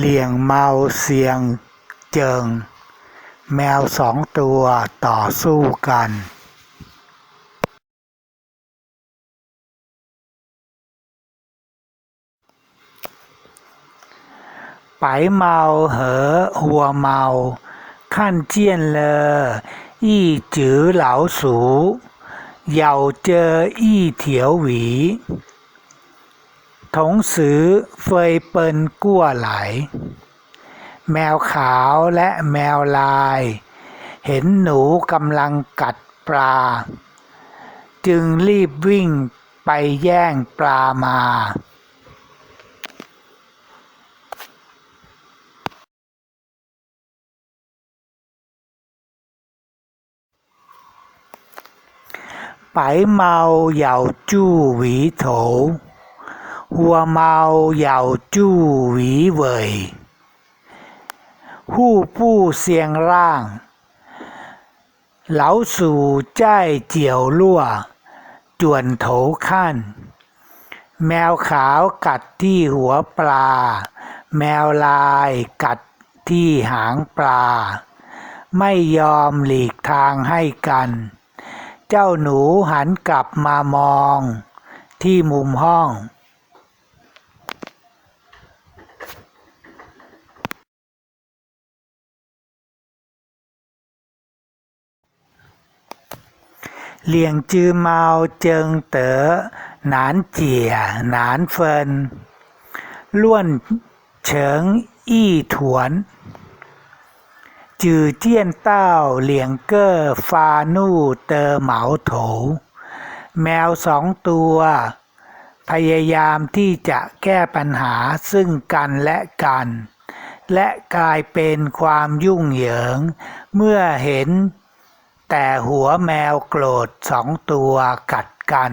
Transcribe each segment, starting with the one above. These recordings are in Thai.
เลี่ยงเมาเสียงเจิง แมวสองตัวต่อสู้กันไปเมาเหอหัวเมาขั้นเจียนเลออี้หลาสู เหย่าถ้เย ถงสือเฟยเปินกั้วไหล แมวขาวและแมวลาย เห็นหนูกำลังกัดปลา จึงรีบวิ่งไปแย่งปลามา ไปเมาเหย่าจู้หวีโถ หัวเมาเหย่าจู้วีเวยผู้ผู้เสียงร่าง เหลาสู่ใจเจียวลั่ว จวนโถขั้น แมวขาวกัดที่หัวปลา แมวลายกัดที่หางปลา ไม่ยอมหลีกทางให้กัน เจ้าหนูหันกลับมามอง ที่มุมห้อง เหลี่ยงจือเมาเจิงเต๋อหนานเจียหนานเฟินล้วนเฉิงอี้ถวน จือเจี้ยนเต้าเหลียงเก้อฟานู่เตอเหมาโถ แมวสองตัว พยายามที่จะแก้ปัญหาซึ่งกันและกัน และกลายเป็นความยุ่งเหยิง เมื่อเห็น แต่หัวแมวโกรธสองตัวกัดกัน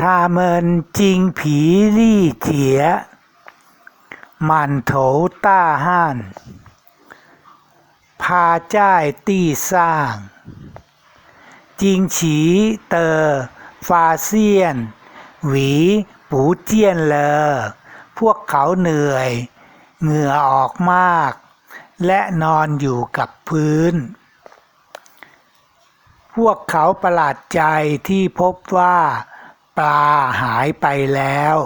ถ้ามันจริงผีรี่เถีย มันโถต้าห้าน พาจตี้สร้าง จริงฉีเตอฟาเซียน หวีปูเจียนเลอ พวกเขาเหนื่อย เหงื่อออกมาก และนอนอยู่กับพื้น พวกเขาประหลาดใจที่พบว่า ปลาหายไปแล้ว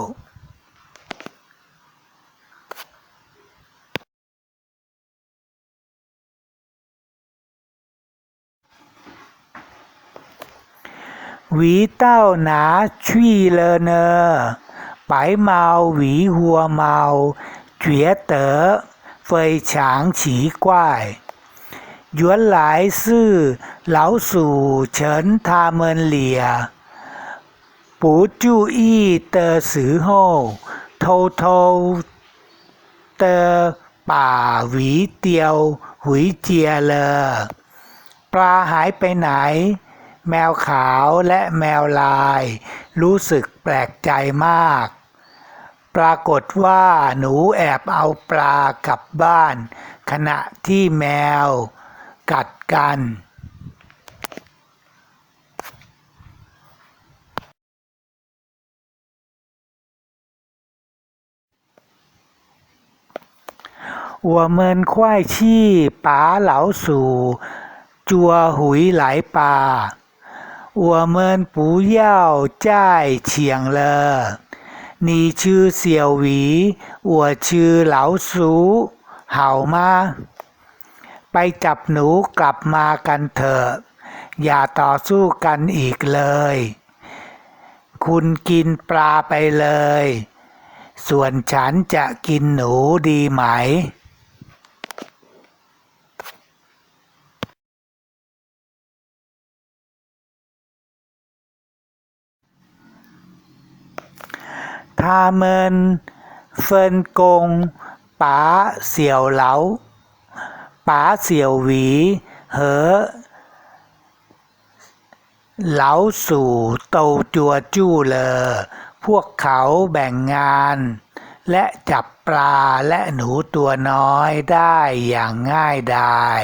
หวีเต้าหนาชี่เลเนอปเมาวีหัวเมาเจียเตอเฟยฉางฉีกว่อาย原来是老鼠趁他们俩不注意的时候，偷偷的把鱼เตอ了ปลาหายไปไหน แมวขาวและแมวลาย รู้สึกแปลกใจมาก ปรากฏว่าหนูแอบเอาปลากลับบ้าน ขณะที่แมวกัดกัน 我们快去把老鼠捉回来吧！ 我们不要再抢了。你吃小鱼，我吃老鼠，好吗？ไปจับหนูกลับมากันเถอะ อย่าต่อสู้กันอีกเลย คุณกินปลาไปเลย ส่วนฉันจะกินหนูดีไหม าเมิน เฟินกงป๋าเสี่ยวเหลาป๋าเสี่ยวหวี เหอ เหลาสู่เตาจัวจูเลอ พวกเขาแบ่งงาน และจับปลาและหนูตัวน้อยได้อย่างง่ายดาย